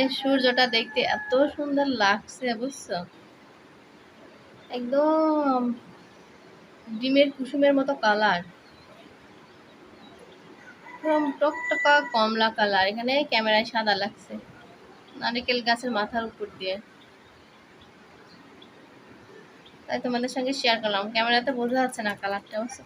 এই সূর্যটা দেখতে এত সুন্দর লাগছে, বুঝছ? একদম ডিমের কুসুমের মতো কালার। টকটকা কমলা কালার। এখানে ক্যামেরায় সাদা লাগছে। নারিকেল গাছের মাথার উপর দিয়ে। তাই তোমাদের সঙ্গে শেয়ার করলাম। ক্যামেরাতে বোঝা যাচ্ছে না কালারটা অবশ্য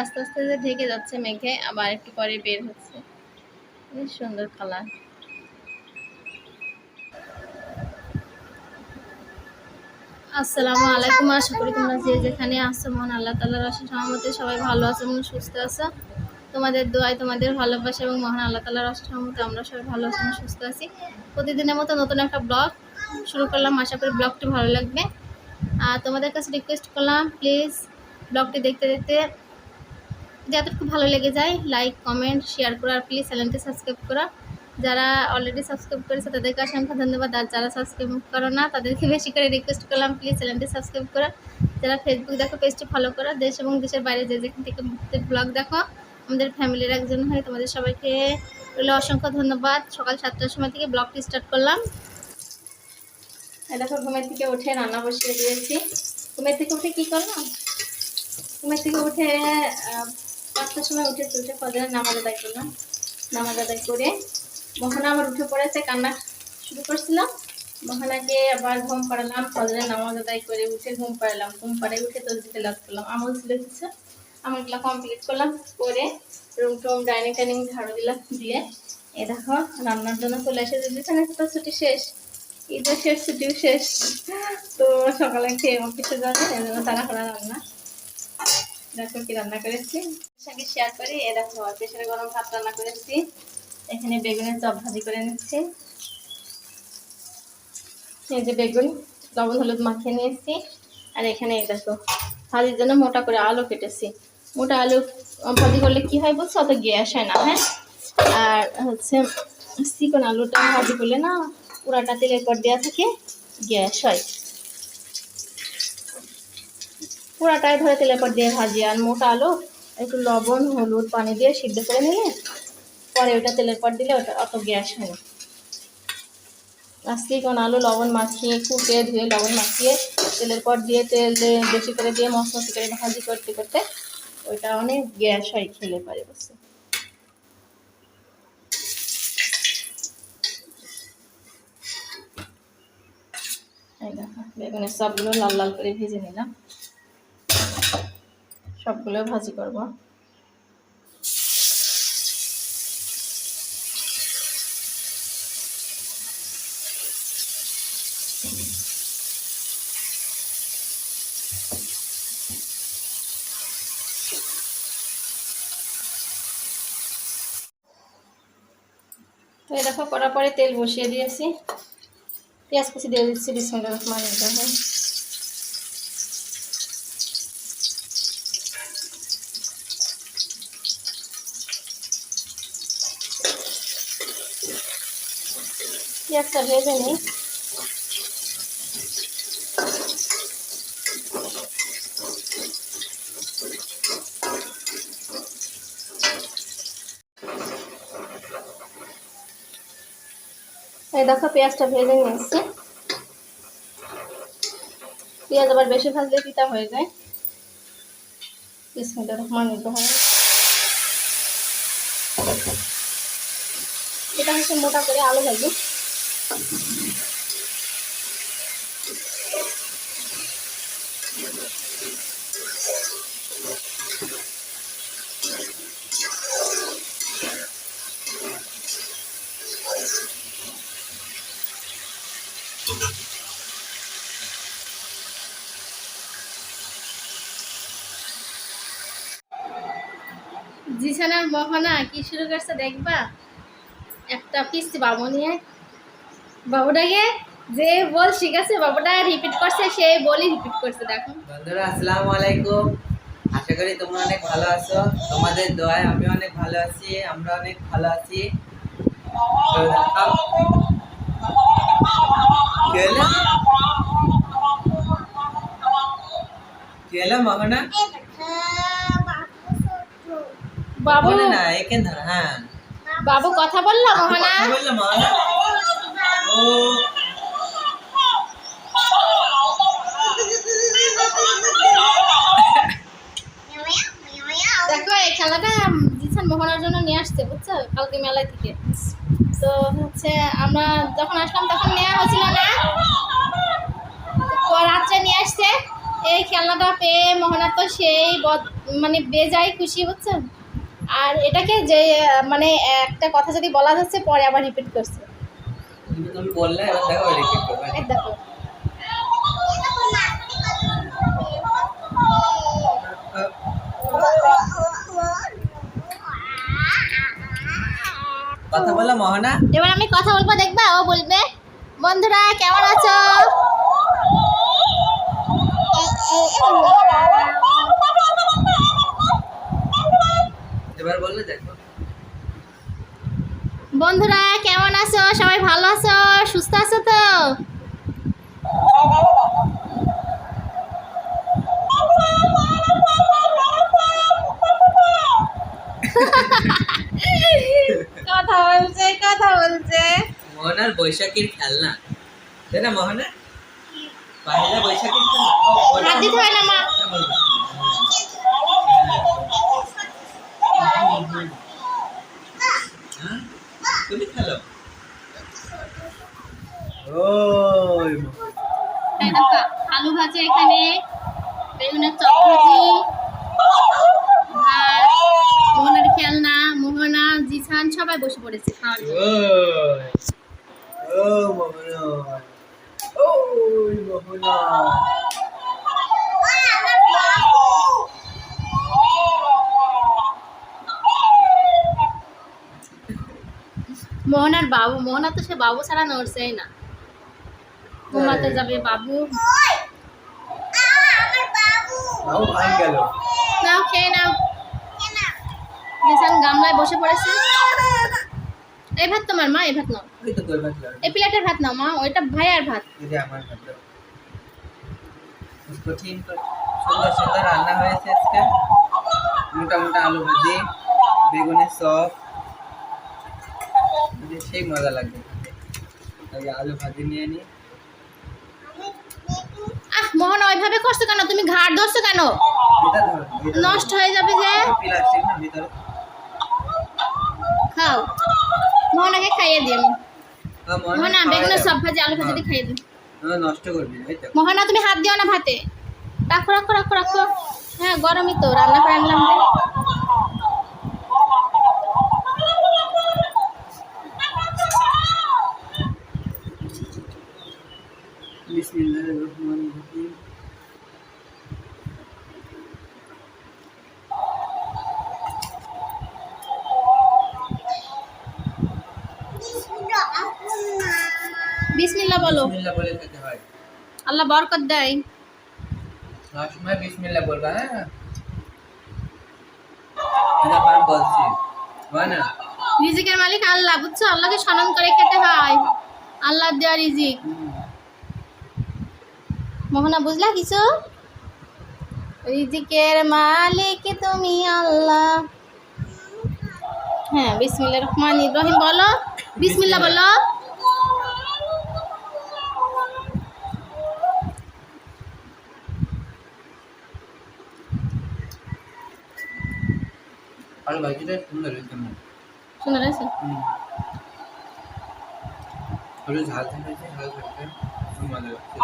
আস্তে আস্তে যে ঢেকে যাচ্ছে মেঘে, আবার একটু পরে বের হচ্ছে। বেশ সুন্দর কালার আসসালামু আলাইকুম, আশা করি তোমরা যে যেখানে আসছো মন আল্লাহ তাল্লাহ রসের সহমতে সবাই ভালো আছো এবং সুস্থ আছো। তোমাদের দোয়ায় তোমাদের ভালোবাসা এবং মহান আল্লাহ তাল্লাহ রসের সহমতে আমরা সবাই ভালো আছি এবং সুস্থ আছি। প্রতিদিনের মতো নতুন একটা ব্লগ শুরু করলাম। আশা করি ব্লগটি ভালো লাগবে। আর তোমাদের কাছে রিকোয়েস্ট করলাম প্লিজ ব্লগটি দেখতে দেখতে যতটুকু ভালো লেগে যায় লাইক কমেন্ট শেয়ার করা আর প্লিজ চ্যানেলটি সাবস্ক্রাইব করা। যারা অলরেডি সাবস্ক্রাইব করেছে, তাদেরকে অসংখ্য ধন্যবাদ। আর যারা সাবস্ক্রাইব করো না, তাদেরকে বেশি করে রিকোয়েস্ট করলাম প্লিজ চ্যানেলটি সাবস্ক্রাইব করা। যারা ফেসবুক দেখো পেজটি ফলো করো। দেশ এবং দেশের বাইরে যে যেখান থেকে ব্লগ দেখো, আমাদের ফ্যামিলির একজন হয়ে, তোমাদের সবাইকে রইল অসংখ্য ধন্যবাদ। সকাল সাতটার সময় থেকে ব্লগটি স্টার্ট করলাম। দেখো, ঘুমের থেকে উঠে রান্না বসিয়ে দিয়েছি। ঘুমের থেকে উঠে কী করলাম? ঘুমের থেকে উঠে পাঁচটার সময় উঠেছি উঠে ফজরের নামাজ আদায় করলাম। নামাজ আদায় করে মোহনা আমার উঠে পড়েছে, কান্না শুরু করছিলাম। মোহনাকে আবার ঘুম পাড়ালাম, ফজরের নামাজ আদায় করে উঠে ঘুম পাড়ালাম। ঘুম পাড়ে উঠে তসবিতে লাভ করলাম। আমল ছিল কিছু। আমলগুলো কমপ্লিট করলাম, করে রুম টুম ডাইনিং টাইনিং ঝাড়ু দিলাম, দিয়ে এ দেখো, রান্নার জন্য চলে এসেছে। বিছানা তো ছুটি শেষ। ঈদের শেষ, ছুটিও শেষ। তো সকালে খেয়ে অফিসে যাবে তারা করা রান্না। রান্না করেছি। শেয়ার করি। এ দেখো প্রেশারে গরম ভাত রান্না করেছি। এখানে বেগুনের চপ ভাজি করে নিচ্ছি। এই যে বেগুন, লবণ, হলুদ মাখিয়ে নিয়েছি। আর এখানে এই দেখো, ভাজির জন্য মোটা করে আলু কেটেছি। মোটা আলু ভাজি করলে কি হয় বলছো অত গ্যাস হয় না হ্যাঁ? আর হচ্ছে চিকন আলুটা ভাজি করলে না, পুরাটা তেলের পর দেওয়া থাকে, গ্যাস হয়। পুরাটাই ধরে তেলের পর দিয়ে ভাজি, আর মোটা আলু, একটু লবণ, হলুদ, পানি দিয়ে সিদ্ধ করে নিলে পরে ওটা তেলের পর দিলে ওটা অত গ্যাস হয় আজকে কোন আলু লবণ মাখিয়ে, কুটে, ধুয়ে লবণ মাখিয়ে তেলের পর দিয়ে তেল বেশি করে দিয়ে মশমশি করে ভাজি করতে করতে ওইটা অনেক গ্যাস হয় খেলে পারে দেখো, বেগুনের সবগুলো লাল লাল করে ভেজে নিলাম। সবগুলো ভাজি করব। দেখো করার পরে তেল বসিয়ে দিয়েছি। পেঁয়াজ কুচি দিয়ে দিচ্ছি, বিসমিল্লাহির রহমানির রহিম। পেঁয়াজটা ভেজে নিই। এই দেখো পেঁয়াজটা ভেজে নিয়ে এসছি পেঁয়াজ আবার বেশি ভাজলে তিতা হয়ে যায়। বিসমিল্লাহির রহমানির রহিম। এটা হচ্ছে মোটা করে আলু ভাজি। জিসানার মহানা কি শুরু করছে দেখবা? একটা পিস্তি বাবু নিয়ে। বাবুটাকে যে বল শিখেছে বাবুটা রিপিট করছে সেই বলই রিপিট করছে দেখো। বন্ধুরা আসসালামু আলাইকুম। আশা করি তোমরা অনেক ভালো আছো। তোমাদের দোয়ায় আমি অনেক ভালো আছি আমরা অনেক ভালো আছি। তো দেখাও। কি হলো? কি হলো, মোহনা? বাবু না হ্যাঁ। বাবু কথা বলল মোহনা? কথা ও। দেখো এই খেলাটা দিচ্ছেন মোহনার জন্য নিয়ে আসছে বুঝছ? কালকে মেলায় থেকে। তো হচ্ছে আমরা যখন আসলাম তখন নেওয়া হয়েছিল না? রাত্রে নিয়ে আসছে। এই খেলনাটা পেয়ে মোহনা তো সেই মানে বেজায় খুশি বুঝছেন আর এটাকে যে মানে একটা কথা যদি বলা যাচ্ছে পরে আবার রিপিট করছে তুমি তুমি বললে এবার দেখো রিপিট করবে এই দেখো কথা বলল মোহনা এবার আমি কথা বলব দেখবা ও বলবে বন্ধুরা কেমন আছো এবার বললে দেখো। বন্ধুরা কেমন আছো? সবাই ভালো আছো? সুস্থ আছো তো? কথা বলছে কথা বলছে। মোহনার বৈশাখীর খেলনা। তাই না মোহনা পয়লা বৈশাখীর খেলনা? ও, ওটা- হাত দিতে হয় না মা ওটা বলব। হ্যাঁ? তুমি খেলো ওই এই দেখো আলু ভাজা এখানে বেগুনের চপ ভাজি ভাত মোহনার খেলনা মোহনা জিসান সবাই বসে পড়েছে খাওয়ার জন্য। মোহনার বাবু মোহনা তো সে বাবু ছাড়া নড়ছেই না। ঘুমাতে যাবে বাবু। নাও খেয়ে নাও। গামলায় বসে পড়েছে। এই ভাত তোমার মা এই ভাত নাও। ওই তো তোর ভাত লাগবে এই প্লেটের ভাত নাও মা ওইটা ভাইয়ার ভাত। কঠিন সুন্দর সুন্দর রান্না হয়েছে আজকে। মোটা মোটা আলু ভাজি বেগুনের চপ। মানে সেই মজা লাগবে। আলু ভাজি নিয়ে নি। আহ, মোহন, ওইভাবে করছ কেন? তুমি ঘাট ধরছো কেন। নষ্ট হয়ে যাবে যে? খাও। মোহনাকে খাইয়ে দিই আমি মোহনা খাওয়া সব ভাজি, আলু ভাজি খাইয়ে দিই মোহনা, তুমি হাত দিও না ভাতে। রাখো রাখো রাখো রাখো। হ্যাঁ গরমই তো, রান্না করে আনলাম যে। বিসমিল্লাহির রহমানির রহিম বিসমিল্লাহ বলো বিসমিল্লাহ বলে খেতে হয় আল্লাহ বরকত দেয়। বিসমিল্লাহ বলবা হ্যাঁ। বলছি। হয় না? রিজিকের মালিক আল্লাহ বুঝছ? আল্লাহকে স্মরণ করে খেতে হয়। আল্লাহ দেওয়া রিজিক। মোহনা বুঝলা কিছু? রিজিকের মালিক তুমি আল্লাহ। হ্যাঁ বিসমিল্লাহ রহমান ইব্রাহিম বলো। বিসমিল্লাহ বলো। আলু ভাজিটা সুন্দর হয়েছে রয়েছে? হুম। একটু ঝাল ঝাল হয়েছে হালকা হালকা মজা লাগছে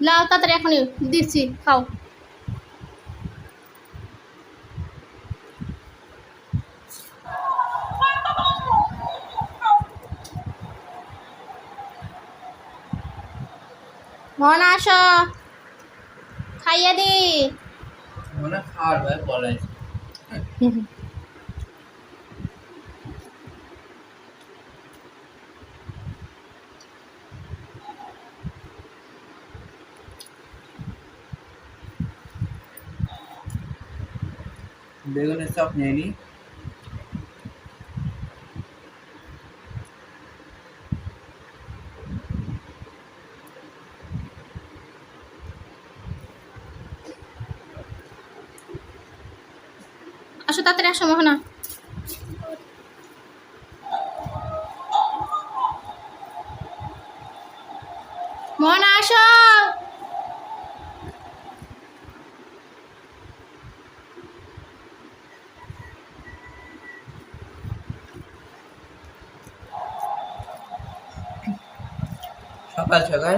লাও তাড়াতাড়ি এখনই দিচ্ছি খাও মন আসো খাইয়ে দি মনে হয় খাওয়ার ভাই বলাই বেগুনের চপ নিয়ে নি আসো, মোহনা। মোহনা, আসো। সকাল সকাল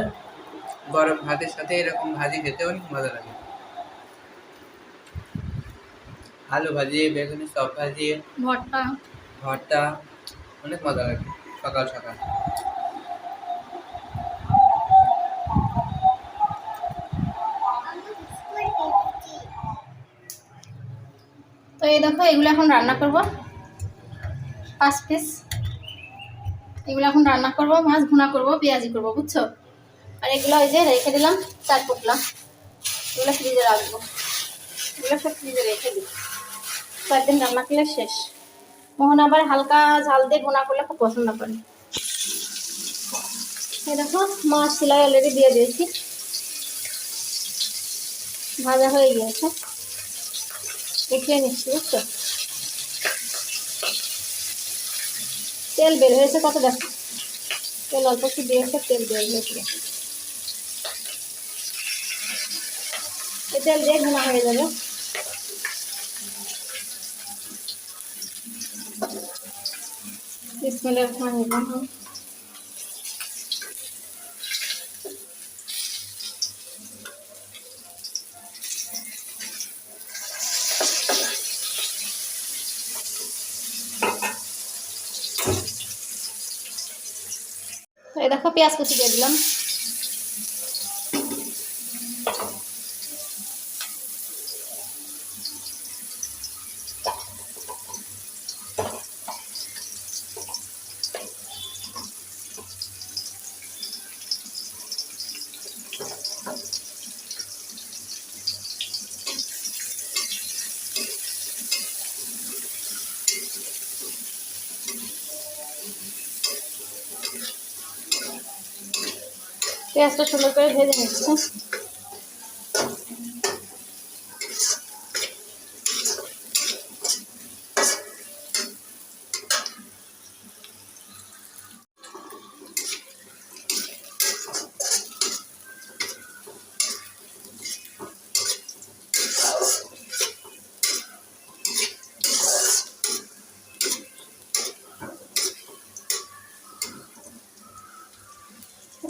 গরম ভাতের সাথে এরকম ভাজি খেতে অনেক মজা লাগে। আলু ভাজি বেগুনি সব ভাজি ভর্তা। ভর্তা অনেক মজা লাগে সকাল সকাল। তো এই দেখো এগুলো এখন রান্না করব। পাঁচ পিস এগুলো এখন রান্না করব মাছ ভুনা করব পেঁয়াজি করব বুঝছ? আর এগুলো ওই যে রেখে দিলাম চার পোটলা এগুলো ফ্রিজে রাখব। এগুলো সব ফ্রিজে রেখে দিই। কয়েকদিন রান্না করলে শেষ। মোহন আবার হালকা ঝাল দিয়ে ভুনা করলে খুব পছন্দ করে। দেখো মাছ সেলাই অলরেডি দিয়ে দিয়েছি। ভাজা হয়ে গিয়েছে। উঠিয়ে নিচ্ছি, বুঝছ? তেল বের হয়েছে কত দেখো? তেল অল্প একটু দিয়েছে, তেল বের হয়েছে এই তেল দিয়ে ঘুমা হয়ে যাবে। বিসমিল্লাহির রহমানির রহিম। দেখো পেঁয়াজ কুচি দিয়ে দিলাম। পেঁয়াজটা সুন্দর করে ভেজে নিচ্ছি।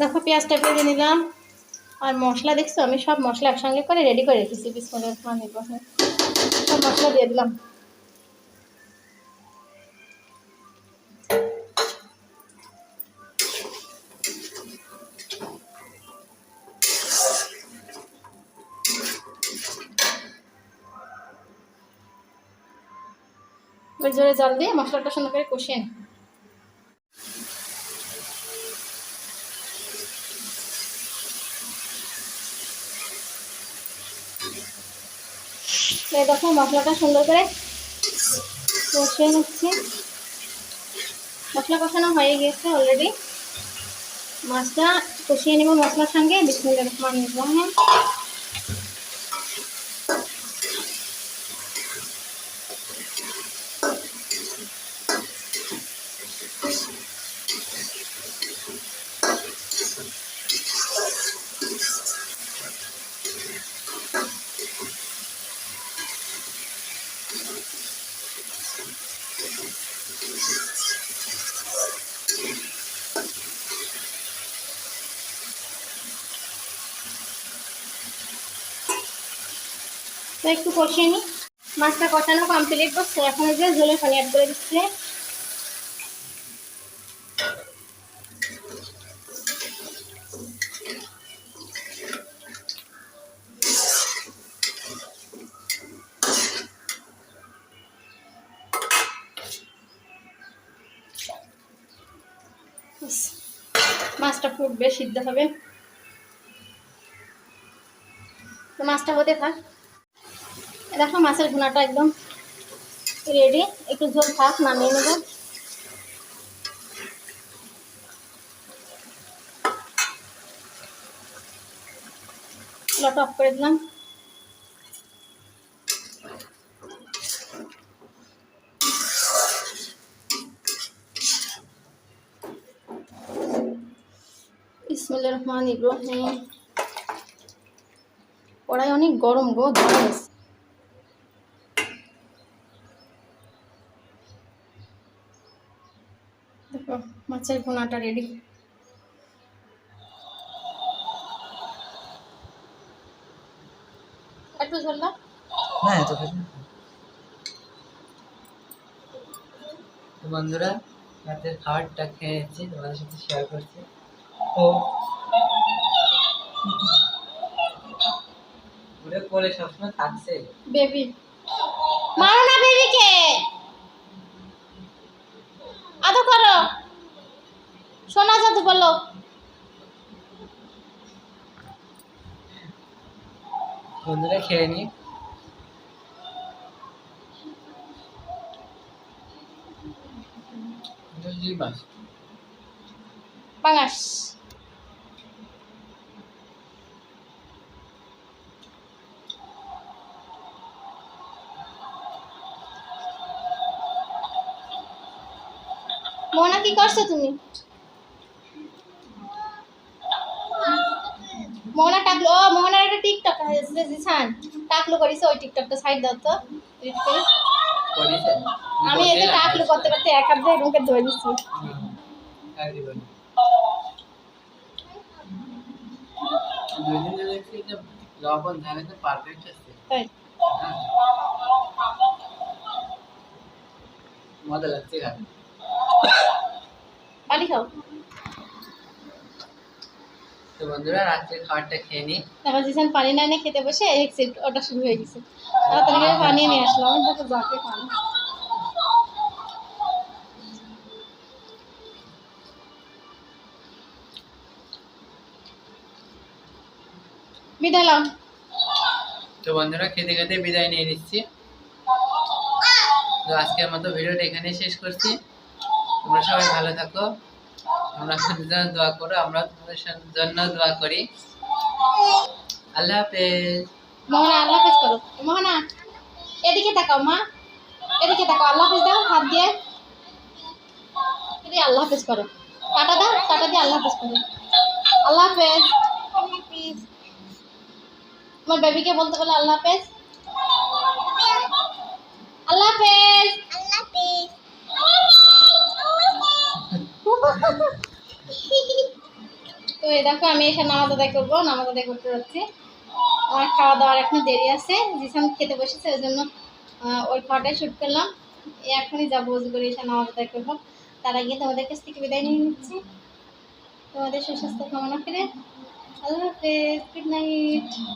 দেখো, পেঁয়াজটা ভেজে নিলাম। আর মশলা দেখছ, আমি সব মশলা একসঙ্গে করে রেডি করে রেখেছি। বিস্কুটের সব মশলা দিয়ে দিলাম। জোরে জল দিয়ে মশলাটা সুন্দর করে কষিয়ে নিই। দেখো মশলাটা সুন্দর করে কষিয়ে নিচ্ছি। মশলা কষানো হয়ে গেছে অলরেডি মাছটা কষিয়ে নেব মশলার সঙ্গে। বিসমিল্লা রহমান রহিম। তো একটু কষিয়ে নিই। মাছটা কষানো কমপ্লিট করছে এখন যে ঝোলের পানি অ্যাড করে দিচ্ছে। মাছটা ফুটবে, সিদ্ধ হবে। তো মাছটা হতে থাক। দেখো মাছের ভুনাটা একদম রেডি একটু ঝোল থাক, নামিয়ে নেব। লট অফ করে দিলাম। ইসমিল্লা রহমান, ইব্রাহিম। কড়াই অনেক গরম গো, ধরে মাছের ভুনাটা রেডি একটু হ্যাঁ তো তো বন্ধুরা রাতের খাবারটা খেয়েছি তোমাদের সাথে শেয়ার করছি। ও। কোলে সবসময় থাকছে? বেবি মারো না বেবিকে আদো করো। শোনা যাতে বলো। বন্ধুরা খেয়ে নি পাঙাশ মোনা কি করছ তুমি মোহনা টাকলো ও মোহনার একটা টিকটক আছে জিসান টাকলো করিস ওই টিকটকটা সাইড দাও তো। করেছে আমি এতে টাকলো করতে করতে এক হাত দিয়ে রুমকে ধরে দিচ্ছি। ধরে লবণ ঝালে তো পারফেক্ট আছে তাই। মজা লাগছে খাও। তো বন্ধুরা রাত্রে খাবারটা খেয়ে জিসান পানি না এনে খেতে বসে এক্সিট ওটা শুরু হয়ে গেছে। তাড়াতাড়ি করে পানি নিয়ে আসলাম আমি দেখো যাকে পানি বিদায় তো বন্ধুরা খেতে খেতে বিদায় নিয়ে নিচ্ছি। তো আজকের মতো ভিডিওটা এখানে শেষ করছি। তোমরা সবাই ভালো থাকো। আমরা তোমাদের জন্য দোয়া করো আমরা তোমাদের জন্য দোয়া করি। আল্লাহ হাফেজ। মোহনা আল্লাহ হাফেজ করো। মোহনা এদিকে তাকাও মা এদিকে তাকাও। আল্লাহ হাফেজ দাও হাত দিয়ে। এদিকে আল্লাহ হাফেজ করো। টাটা দাও টাটা দিয়ে আল্লাহ হাফেজ করো। আল্লাহ হাফেজ। তোমার বেবিকে বলতে বলে আল্লাহ হাফেজ। আল্লাহ হাফেজ। আল্লাহ হাফেজ। তো এ দেখো, আমি এসে নামাজ আদায় করব, নামাজ আদায় করতে যাচ্ছি। আমার খাওয়া দাওয়ার এখন দেরি আছে, জিসান খেতে বসেছে, ওই জন্য ওই খাওয়াটাই শ্যুট করলাম। এখনই যাব উজু করে এসে নামাজ আদায় করব। তার আগে তোমাদের কাছ থেকে বিদায় নিয়ে নিচ্ছি। তোমাদের সুস্বাস্থ্য কামনা করে। আল্লাহ হাফেজ গুড নাইট